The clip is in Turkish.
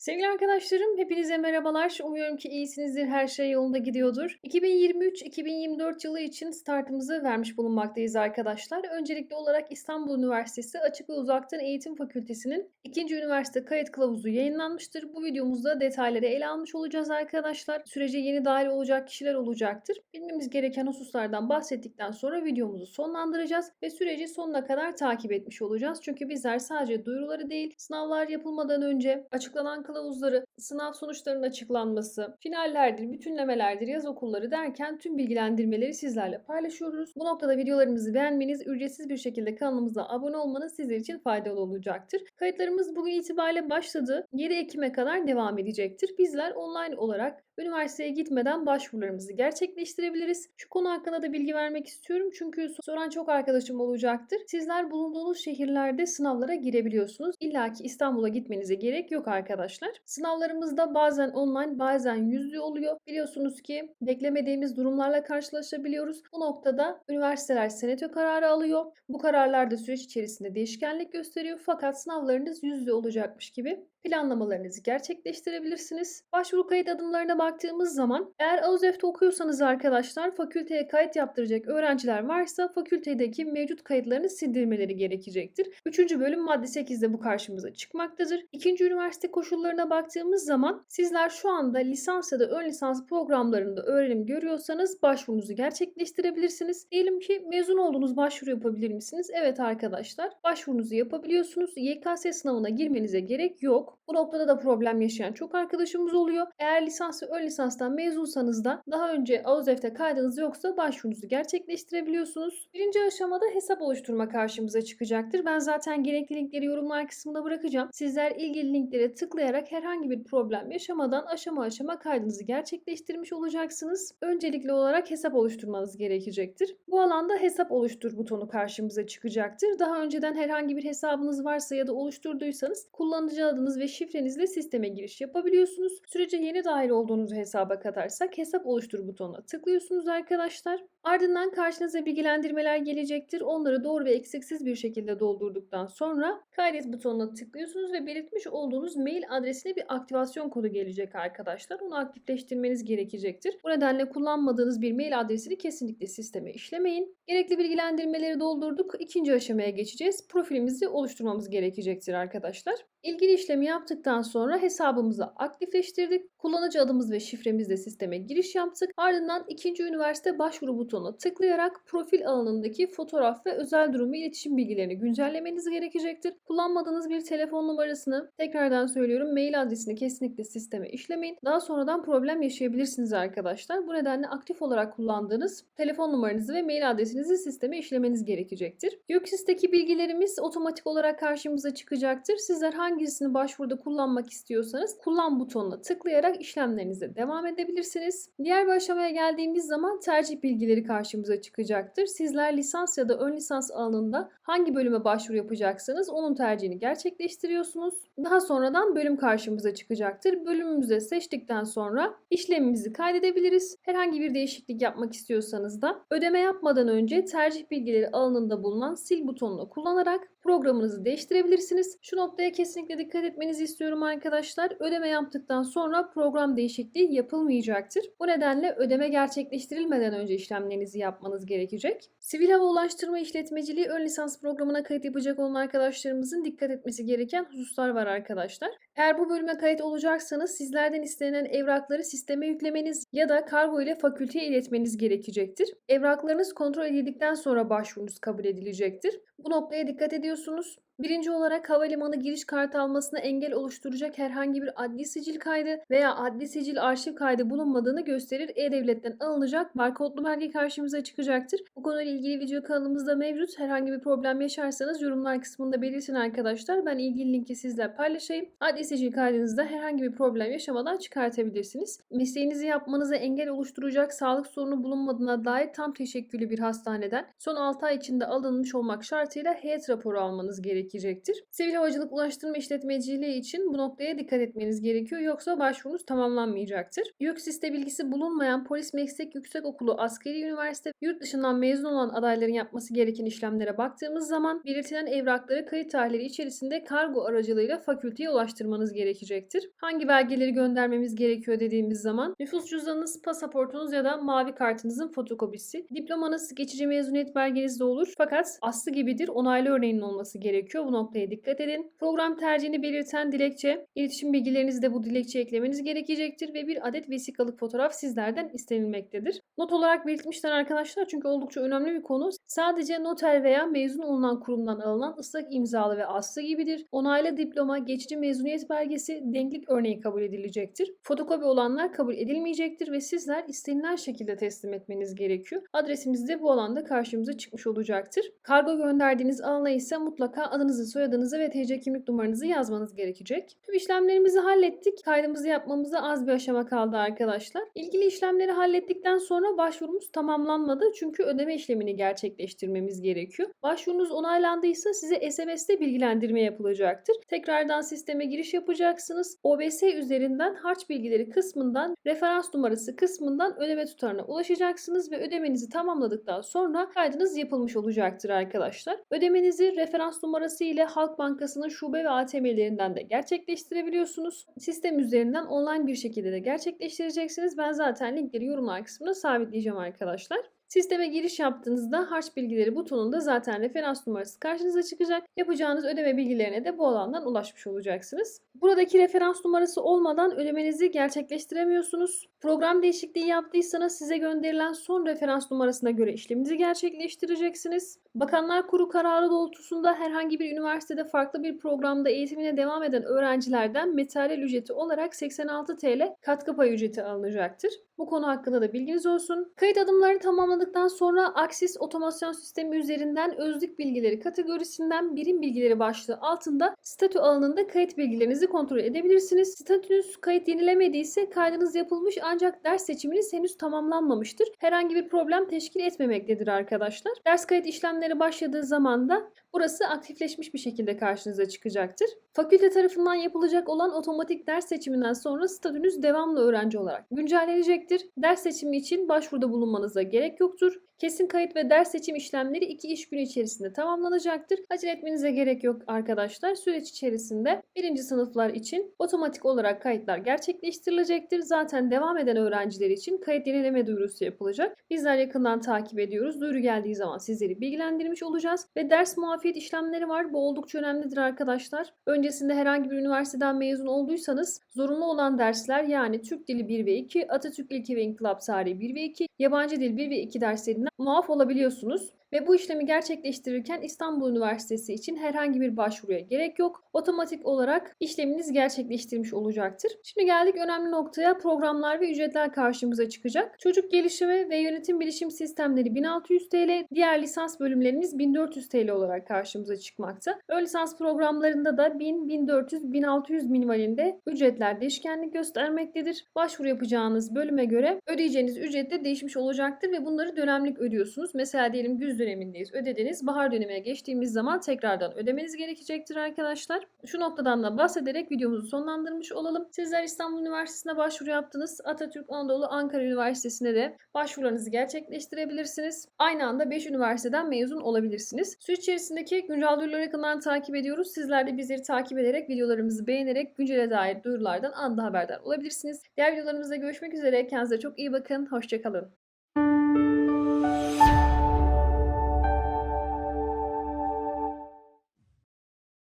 Sevgili arkadaşlarım, hepinize merhabalar. Umuyorum ki iyisinizdir, her şey yolunda gidiyordur. 2023-2024 yılı için startımızı vermiş bulunmaktayız arkadaşlar. Öncelikli olarak İstanbul Üniversitesi Açık ve Uzaktan Eğitim Fakültesi'nin ikinci üniversite kayıt kılavuzu yayınlanmıştır. Bu videomuzda detayları ele almış olacağız arkadaşlar. Sürece yeni dahil olacak kişiler olacaktır. Bilmemiz gereken hususlardan bahsettikten sonra videomuzu sonlandıracağız ve süreci sonuna kadar takip etmiş olacağız. Çünkü bizler sadece duyuruları değil, sınavlar yapılmadan önce açıklanan kılavuzları, sınav sonuçlarının açıklanması, finallerdir, bütünlemelerdir, yaz okulları derken tüm bilgilendirmeleri sizlerle paylaşıyoruz. Bu noktada videolarımızı beğenmeniz, ücretsiz bir şekilde kanalımıza abone olmanız sizler için faydalı olacaktır. Kayıtlarımız bugün itibariyle başladı. 7 Ekim'e kadar devam edecektir. Bizler online olarak üniversiteye gitmeden başvurularımızı gerçekleştirebiliriz. Şu konu hakkında da bilgi vermek istiyorum çünkü soran çok arkadaşım olacaktır. Sizler bulunduğunuz şehirlerde sınavlara girebiliyorsunuz. İlla ki İstanbul'a gitmenize gerek yok arkadaşlar. Sınavlarımızda bazen online bazen yüzlü oluyor. Biliyorsunuz ki beklemediğimiz durumlarla karşılaşabiliyoruz. Bu noktada üniversiteler senetö kararı alıyor. Bu kararlar da süreç içerisinde değişkenlik gösteriyor fakat sınavlarınız yüzlü olacakmış gibi planlamalarınızı gerçekleştirebilirsiniz. Başvuru kayıt adımlarına baktığımız zaman eğer AUZEF'te okuyorsanız arkadaşlar fakülteye kayıt yaptıracak öğrenciler varsa fakültedeki mevcut kayıtlarını sildirmeleri gerekecektir. 3. bölüm madde 8'de bu karşımıza çıkmaktadır. İkinci üniversite koşullarına baktığımız zaman sizler şu anda lisans ya da ön lisans programlarında öğrenim görüyorsanız başvurunuzu gerçekleştirebilirsiniz. Diyelim ki mezun oldunuz başvuru yapabilir misiniz? Evet arkadaşlar başvurunuzu yapabiliyorsunuz. YKS sınavına girmenize gerek yok. Bu noktada da problem yaşayan çok arkadaşımız oluyor. Eğer lisans ve ön lisanstan mezunsanız da daha önce AUZEF'te kaydınız yoksa başvurunuzu gerçekleştirebiliyorsunuz. Birinci aşamada hesap oluşturma karşımıza çıkacaktır. Ben zaten gerekli linkleri yorumlar kısmında bırakacağım. Sizler ilgili linklere tıklayarak herhangi bir problem yaşamadan aşama aşama kaydınızı gerçekleştirmiş olacaksınız. Öncelikli olarak hesap oluşturmanız gerekecektir. Bu alanda hesap oluştur butonu karşımıza çıkacaktır. Daha önceden herhangi bir hesabınız varsa ya da oluşturduysanız kullanıcı adınız ve şifrenizle sisteme giriş yapabiliyorsunuz. Sürece yeni dahil olduğunuz hesaba katarsak hesap oluştur butonuna tıklıyorsunuz arkadaşlar. Ardından karşınıza bilgilendirmeler gelecektir. Onları doğru ve eksiksiz bir şekilde doldurduktan sonra kaydet butonuna tıklıyorsunuz ve belirtmiş olduğunuz mail adresine bir aktivasyon kodu gelecek arkadaşlar. Onu aktifleştirmeniz gerekecektir. Bu nedenle kullanmadığınız bir mail adresini kesinlikle sisteme işlemeyin. Gerekli bilgilendirmeleri doldurduk. İkinci aşamaya geçeceğiz. Profilimizi oluşturmamız gerekecektir arkadaşlar. İlgili işlemi yaptıktan sonra hesabımızı aktifleştirdik. Kullanıcı adımız ve şifremizle sisteme giriş yaptık. Ardından ikinci üniversite başvuru butonuna tıklayarak profil alanındaki fotoğraf ve özel durum ve iletişim bilgilerini güncellemeniz gerekecektir. Kullanmadığınız bir telefon numarasını tekrardan söylüyorum mail adresini kesinlikle sisteme işlemeyin. Daha sonradan problem yaşayabilirsiniz arkadaşlar. Bu nedenle aktif olarak kullandığınız telefon numaranızı ve mail adresinizi sisteme işlemeniz gerekecektir. YÖKSİS'teki bilgilerimiz otomatik olarak karşımıza çıkacaktır. Sizler hangisini başvuruda kullanmak istiyorsanız kullan butonuna tıklayarak işlemlerinize devam edebilirsiniz. Diğer bir aşamaya geldiğimiz zaman tercih bilgileri karşımıza çıkacaktır. Sizler lisans ya da ön lisans alanında hangi bölüme başvuru yapacaksanız onun tercihini gerçekleştiriyorsunuz. Daha sonradan bölüm karşımıza çıkacaktır. Bölümümüzü seçtikten sonra işlemimizi kaydedebiliriz. Herhangi bir değişiklik yapmak istiyorsanız da ödeme yapmadan önce tercih bilgileri alanında bulunan sil butonunu kullanarak programınızı değiştirebilirsiniz. Şu noktaya kesinlikle dikkat etmenizi istiyorum arkadaşlar. Ödeme yaptıktan sonra program değişikliği yapılmayacaktır. Bu nedenle ödeme gerçekleştirilmeden önce işlemlerinizi yapmanız gerekecek. Sivil Hava Ulaştırma İşletmeciliği ön lisans programına kayıt yapacak olan arkadaşlarımızın dikkat etmesi gereken hususlar var arkadaşlar. Eğer bu bölüme kayıt olacaksanız sizlerden istenen evrakları sisteme yüklemeniz ya da kargo ile fakülteye iletmeniz gerekecektir. Evraklarınız kontrol edildikten sonra başvurunuz kabul edilecektir. Bu noktaya dikkat ediyorsunuz. Birinci olarak havalimanı giriş kartı almasına engel oluşturacak herhangi bir adli sicil kaydı veya adli sicil arşiv kaydı bulunmadığını gösterir. E-Devlet'ten alınacak barkodlu belge karşımıza çıkacaktır. Bu konuyla ilgili video kanalımızda mevcut. Herhangi bir problem yaşarsanız yorumlar kısmında belirtin arkadaşlar. Ben ilgili linki sizle paylaşayım. Adli sicil kaydınızda herhangi bir problem yaşamadan çıkartabilirsiniz. Mesleğinizi yapmanıza engel oluşturacak sağlık sorunu bulunmadığına dair tam teşekküllü bir hastaneden son 6 ay içinde alınmış olmak şartıyla heyet raporu almanız gerekir gerekecektir. Sivil havacılık ulaştırma işletmeciliği için bu noktaya dikkat etmeniz gerekiyor yoksa başvurunuz tamamlanmayacaktır. YÖKSİS'te bilgisi bulunmayan Polis Meslek Yüksekokulu, Askeri Üniversite, yurt dışından mezun olan adayların yapması gereken işlemlere baktığımız zaman belirtilen evrakları kayıt tarihleri içerisinde kargo aracılığıyla fakülteye ulaştırmanız gerekecektir. Hangi belgeleri göndermemiz gerekiyor dediğimiz zaman nüfus cüzdanınız, pasaportunuz ya da mavi kartınızın fotokopisi, diplomanız, geçici mezuniyet belgeniz de olur. Fakat aslı gibidir onaylı örneğinin olması gerekiyor. Bu noktaya dikkat edin. Program tercihini belirten dilekçe, iletişim bilgilerinizi de bu dilekçeye eklemeniz gerekecektir ve bir adet vesikalık fotoğraf sizlerden istenilmektedir. Not olarak belirtmişler arkadaşlar çünkü oldukça önemli bir konu. Sadece noter veya mezun olunan kurumdan alınan ıslak imzalı ve aslı gibidir. Onaylı diploma, geçici mezuniyet belgesi, denklik örneği kabul edilecektir. Fotokopi olanlar kabul edilmeyecektir ve sizler istenilen şekilde teslim etmeniz gerekiyor. Adresimiz de bu alanda karşımıza çıkmış olacaktır. Kargo gönderdiğiniz alana ise mutlaka adınızı, soyadınızı ve TC kimlik numaranızı yazmanız gerekecek. Tüm işlemlerimizi hallettik. Kaydımızı yapmamıza az bir aşama kaldı arkadaşlar. İlgili işlemleri hallettikten sonra başvurumuz tamamlanmadı çünkü ödeme işlemini gerçekleştirmemiz gerekiyor. Başvurunuz onaylandıysa size SMS'te bilgilendirme yapılacaktır. Tekrardan sisteme giriş yapacaksınız. OBS üzerinden harç bilgileri kısmından referans numarası kısmından ödeme tutarına ulaşacaksınız ve ödemenizi tamamladıktan sonra kaydınız yapılmış olacaktır arkadaşlar. Ödemenizi referans numarası ile Halk Bankası'nın şube ve ATM'lerinden de gerçekleştirebiliyorsunuz. Sistem üzerinden online bir şekilde de gerçekleştireceksiniz. Ben zaten linkleri yorumlar kısmına sabitleyeceğim arkadaşlar. Sisteme giriş yaptığınızda harç bilgileri butonunda zaten referans numarası karşınıza çıkacak. Yapacağınız ödeme bilgilerine de bu alandan ulaşmış olacaksınız. Buradaki referans numarası olmadan ödemenizi gerçekleştiremiyorsunuz. Program değişikliği yaptıysanız size gönderilen son referans numarasına göre işleminizi gerçekleştireceksiniz. Bakanlar Kurulu kararı doğrultusunda herhangi bir üniversitede farklı bir programda eğitimine devam eden öğrencilerden materyal ücreti olarak 86 TL katkı payı ücreti alınacaktır. Bu konu hakkında da bilginiz olsun. Kayıt adımlarını tamamladıktan sonra Aksis otomasyon sistemi üzerinden özlük bilgileri kategorisinden birim bilgileri başlığı altında statü alanında kayıt bilgilerinizi kontrol edebilirsiniz. Statünüz kayıt yenilemediyse kaydınız yapılmış ancak ders seçiminiz henüz tamamlanmamıştır. Herhangi bir problem teşkil etmemektedir arkadaşlar. Ders kayıt işlemleri başladığı zaman da burası aktifleşmiş bir şekilde karşınıza çıkacaktır. Fakülte tarafından yapılacak olan otomatik ders seçiminden sonra statünüz devamlı öğrenci olarak güncellenecektir. Ders seçimi için başvuruda bulunmanıza gerek yoktur. Kesin kayıt ve ders seçim işlemleri 2 iş günü içerisinde tamamlanacaktır. Acele etmenize gerek yok arkadaşlar. Süreç içerisinde birinci sınıflar için otomatik olarak kayıtlar gerçekleştirilecektir. Zaten devam eden öğrenciler için kayıt yenileme duyurusu yapılacak. Bizler yakından takip ediyoruz. Duyuru geldiği zaman sizleri bilgilendirmiş olacağız. Ve ders muafiyet işlemleri var. Bu oldukça önemlidir arkadaşlar. Öncesinde herhangi bir üniversiteden mezun olduysanız zorunlu olan dersler yani Türk Dili 1 ve 2, Atatürk İlke ve İnkılap Tarihi 1 ve 2, Yabancı Dil 1 ve 2 derslerinden muaf olabiliyorsunuz. Ve bu işlemi gerçekleştirirken İstanbul Üniversitesi için herhangi bir başvuruya gerek yok. Otomatik olarak işleminiz gerçekleştirmiş olacaktır. Şimdi geldik önemli noktaya programlar ve ücretler karşımıza çıkacak. Çocuk gelişimi ve yönetim bilişim sistemleri 1600 TL, diğer lisans bölümlerimiz 1400 TL olarak karşımıza çıkmakta. Ön lisans programlarında da 1000, 1400, 1600 minvalinde ücretler değişkenlik göstermektedir. Başvuru yapacağınız bölüme göre ödeyeceğiniz ücret de değişmiş olacaktır ve bunları dönemlik ödüyorsunuz. Mesela diyelim güz dönemindeyiz. Ödediniz. Bahar dönemine geçtiğimiz zaman tekrardan ödemeniz gerekecektir arkadaşlar. Şu noktadan da bahsederek videomuzu sonlandırmış olalım. Sizler İstanbul Üniversitesi'ne başvuru yaptınız. Atatürk Anadolu Ankara Üniversitesi'ne de başvurularınızı gerçekleştirebilirsiniz. Aynı anda 5 üniversiteden mezun olabilirsiniz. Süreç içerisindeki güncel duyuruları yakından takip ediyoruz. Sizler de bizleri takip ederek, videolarımızı beğenerek güncele dair duyurulardan anında haberdar olabilirsiniz. Diğer videolarımızda görüşmek üzere. Kendinize çok iyi bakın. Hoşçakalın.